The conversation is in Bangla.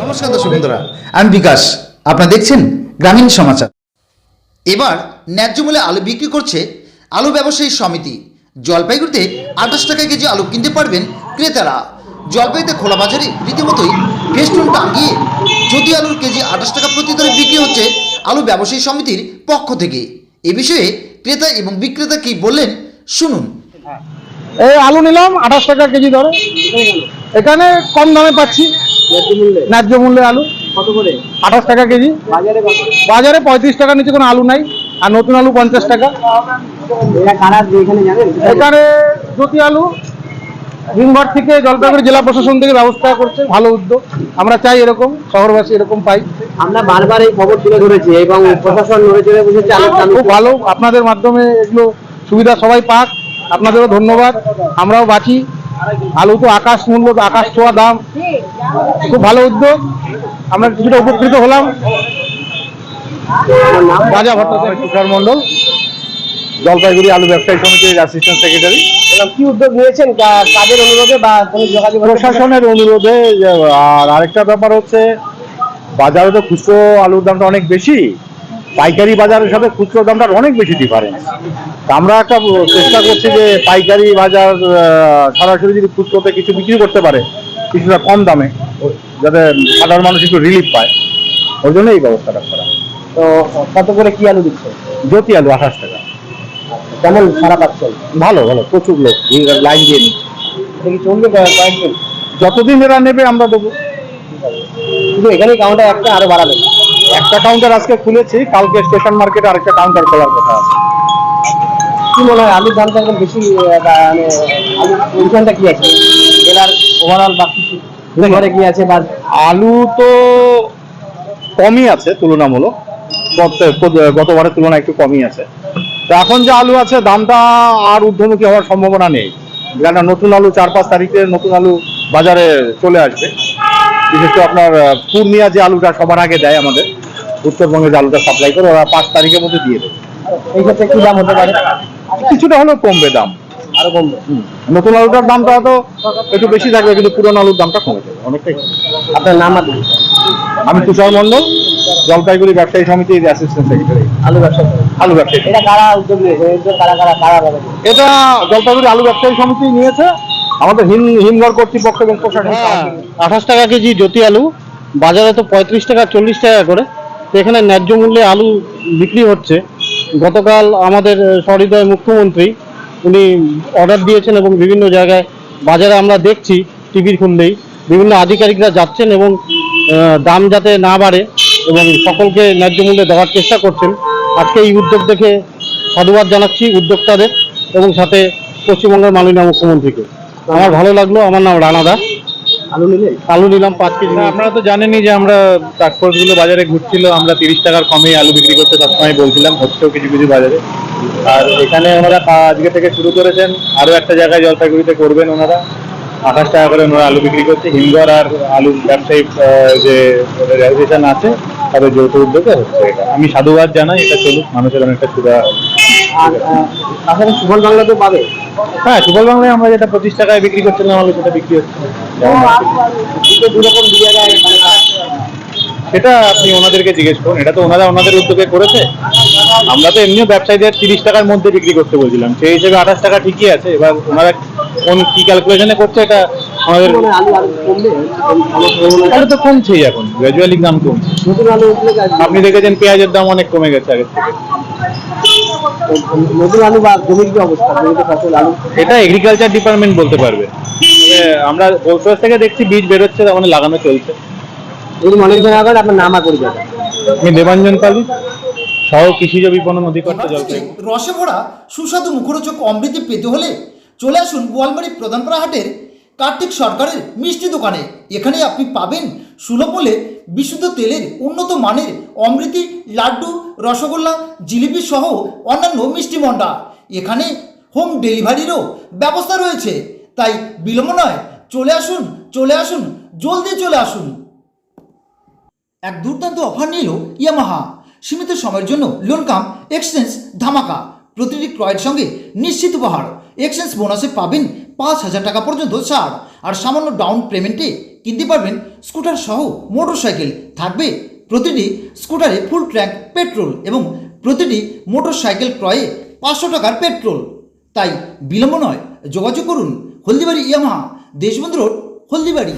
নমস্কার দর্শক বন্ধুরা আমি বিকাশ আপনারা দেখছেন গ্রামীণ সমাচার। এবার ন্যায্য মূল্যে আলু বিক্রি করছে আলু ব্যবসায়ী সমিতি। জলপাইগুড়িতে আঠাশ টাকা কেজি আলু কিনতে পারবেন ক্রেতারা। জলপাইগুড়িতে খোলা বাজারে রীতিমতোই ফেস্টুন টাঙ্গিয়ে যদি আলুর কেজি আঠাশ টাকা প্রতি দরে বিক্রি হচ্ছে আলু ব্যবসায়ী সমিতির পক্ষ থেকে। এ বিষয়ে ক্রেতা এবং বিক্রেতা কি বললেন শুনুন। এই আলু নিলাম আঠাশ টাকা কেজি ধরে এখানে কম দামে পাচ্ছি। ন্যায্য মূল্যে? আলু। কত করে? আঠাশ টাকা কেজি। বাজারে পঁয়ত্রিশ টাকা নিচে কোনো আলু নাই। আর নতুন আলু পঞ্চাশ টাকা। এখানে জানেন? এখানে জ্যোতি আলু হিমঘর থেকে জলপাইগুড়ি জেলা প্রশাসন থেকে ব্যবস্থা করছে ভালো উদ্যোগ। আমরা চাই এরকম শহরবাসী এরকম পাই। আমরা বারবার এই খবর তুলে ধরেছি এবং প্রশাসন খুব ভালো আপনাদের মাধ্যমে এগুলো সুবিধা সবাই পাক আপনাদেরও ধন্যবাদ। আমরাও বাঁচি। আলু তো আকাশ মূল্য আকাশ ছোঁয়া দাম। খুব ভালো উদ্যোগ। আমরা কিছুটা উপকৃত হলাম। রাজা ভট্টাচার্য। তুষার মন্ডল জলপাইগুড়ি আলু ব্যবসায়ী সমিতির অ্যাসিস্ট্যান্ট সেক্রেটারি কি উদ্যোগ নিয়েছেন? কা- কাদের অনুরোধে বা কোনো যোগাযোগ প্রশাসনের অনুরোধে আর আরেকটা ব্যাপার হচ্ছে বাজারে তো খুচরো আলুর দামটা অনেক বেশি। পাইকারি বাজারের সাথে খুচরো দামটার অনেক বেশি ডিফারেন্স আমরা একটা চেষ্টা করছি যে পাইকারি বাজার সরাসরি যদি খুচরোতে কিছু বিক্রি করতে পারে কিছুটা কম দামে যাতে সাধারণ মানুষ একটু রিলিফ পায়। ওই জন্য এই ব্যবস্থাটা করা। তো কত করে কি আলু দিচ্ছে? জ্যোতি আলু আঠাশ টাকা। কেমন সারা পাচ্ছেন ভালো ভালো প্রচুর লোক লাইন দিয়ে নিচ্ছে। চলবে যতদিন এরা নেবে আমরা দেবো। শুধু এখানেই কাউন্টার একটা আরও বাড়াবেন একটা কাউন্টার আজকে খুলেছি কালকে স্টেশন মার্কেটে আরেকটা কাউন্টার খোলার কথা আছে। কি মনে হয় আলুর দামটা এখন বেশি মানে আলুর পরিমাণটা কি আছে? ওভারঅল বা কিছু ঘরে কি আছে বা আলু তো কমই আছে তুলনামূলক। গত- গতবারের তুলনায় একটু কমই আছে। তো এখন যে আলু আছে দামটা আর ঊর্ধ্বমুখী হওয়ার সম্ভাবনা নেই। কেন নতুন আলু চার পাঁচ তারিখে নতুন আলু বাজারে চলে আসবে। বিশেষ করে আপনার পূর্ণিয়া যে আলুটা সবার আগে দেয় আমাদের উত্তরবঙ্গে যে আলুটা সাপ্লাই করে ওরা পাঁচ তারিখের মধ্যে দিয়ে দেবে এই ক্ষেত্রে কি দাম হতে পারে? কিছুটা হলেও কমবে দাম। আরও কমবে। নতুন আলুটার দামটা তো একটু বেশি থাকবে কিন্তু পুরনো আলুর দামটা কমে যাবে অনেকটাই আপনার নাম আমি তুষার মন্ডল জলপাইগুড়ি ব্যবসায়ী সমিতির অ্যাসিস্ট্যান্ট সেক্রেটারি আলু ব্যবসা। আলু ব্যবসায়ী এটা কারা উদ্যোগ নিয়েছে? উদ্যোগ কারা কারা কারা এটা জলপাইগুড়ি আলু ব্যবসায়ী সমিতি নিয়েছে। আমাদের হিম হিমঘর কর্তৃপক্ষ এবং প্রশাসন আঠাশ টাকা কেজি জ্যোতি আলু বাজারে তো পঁয়ত্রিশ টাকা চল্লিশ টাকা করে। তো এখানে ন্যায্য মূল্যে আলু বিক্রি হচ্ছে। গতকাল আমাদের সহৃদয় মুখ্যমন্ত্রী উনি অর্ডার দিয়েছেন এবং বিভিন্ন জায়গায় বাজারে আমরা দেখছি টিভির খুললেই। বিভিন্ন আধিকারিকরা যাচ্ছেন এবং দাম যাতে না বাড়ে এবং সকলকে ন্যায্য মূল্যে দেওয়ার চেষ্টা করছেন। আজকে এই উদ্যোগ দেখে সাধুবাদ জানাচ্ছি উদ্যোক্তাদের এবং সাথে পশ্চিমবঙ্গের মাননীয় মুখ্যমন্ত্রীকে। আমার ভালো লাগল আমার নাম রানা দাস। আলু নিলে আলু নিলাম পাঁচ কেজি আপনারা তো জানেনই যে আমরা গুলো বাজারে ঘুরছিল আমরা তিরিশ টাকার কমে আলু বিক্রি করতে সবসময় বলছিলাম হচ্ছেও কিছু কিছু বাজারে। আর এখানে ওনারা আজকে থেকে শুরু করেছেন আরও একটা জায়গায় জলপাইগুড়িতে করবেন ওনারা। আঠাশ টাকা করে ওনারা আলু বিক্রি করছে। হিমঘর আর আলু ব্যবসায়ী যে রেজিস্ট্রেশন আছে তাদের যৌথ উদ্যোগে হচ্ছে এটা। আমি সাধুবাদ জানাই এটা চলুক মানুষের অনেকটা সুবিধা আর তাছাড়া সুফল বাংলা তো পাবে। হ্যাঁ বাংলায় আমরা যেটা পঁচিশ টাকায় বিক্রি করছিলাম আলু সেটা বিক্রি হচ্ছে। দুরকম দু জায়গায় মানে, সেটা আপনি ওনাদেরকে জিজ্ঞেস করুন। এটা তো ওনারা ওনাদের উদ্যোগে করেছে। আমরা তো এমনিও ব্যবসায়ীদের তিরিশ টাকার মধ্যে বিক্রি করতে বলছিলাম। সেই হিসেবে আঠাশ টাকা ঠিকই আছে। এবার ওনারা কোন কি ক্যালকুলেশনে করছে এটা আমাদের আলু। তো কমছেই এখন। গ্র্যাজুয়ালি দাম কমছে। আপনি দেখেছেন পেঁয়াজের দাম অনেক কমে গেছে আগের থেকে। নতুন আলু বা জমির কি অবস্থা? ফসল আলু? এটা এগ্রিকালচার ডিপার্টমেন্ট বলতে পারবে। আমরা হোলসেল থেকে দেখছি বীজ বেরোচ্ছে তার মানে লাগানো চলছে। যদি মনে জন আগে আপনার নাম আর পরিচয় আমি দেবাঞ্জন পালি সহ কৃষিজ বিপণন অধিকর্তা জলপাইগুড়ি। রসে ভরা সুস্বাদু মুখরোচক অমৃতি পেতে হলে চলে আসুন গোয়ালবাড়ি প্রধানপাড়া হাটের কার্তিক সরকারের মিষ্টি দোকানে। এখানে আপনি পাবেন সুলভ মূল্যে বিশুদ্ধ তেলের উন্নত মানের অমৃতি, লাড্ডু, রসগোল্লা, জিলিপি সহ অন্যান্য মিষ্টি মন্ডা। এখানে হোম ডেলিভারিরও ব্যবস্থা রয়েছে। তাই বিলম্ব নয়, চলে আসুন চলে আসুন, জলদি চলে আসুন। এক দুর্দান্ত অফার নিল ইয়ামাহা। সীমিত সময়ের জন্য লোন কাম এক্সচেঞ্জ ধামাকা। প্রতিটি ক্রয়ের সঙ্গে নিশ্চিত উপহার। এক্সচেঞ্জ বোনাসে পাবেন পাঁচ হাজার টাকা পর্যন্ত ছাড়। আর সামান্য ডাউন পেমেন্টে কিনতে পারবেন স্কুটার সহ মোটর সাইকেল থাকবে প্রতিটি স্কুটারে ফুল ট্র্যাক পেট্রোল এবং প্রতিটি মোটর সাইকেল ক্রয়ে পাঁচশো টাকার পেট্রোল তাই বিলম্ব নয়, যোগাযোগ করুন হলদিবাড়ি ইয়ামাহা, দেশবন্ধু রোড, হলদিবাড়ি।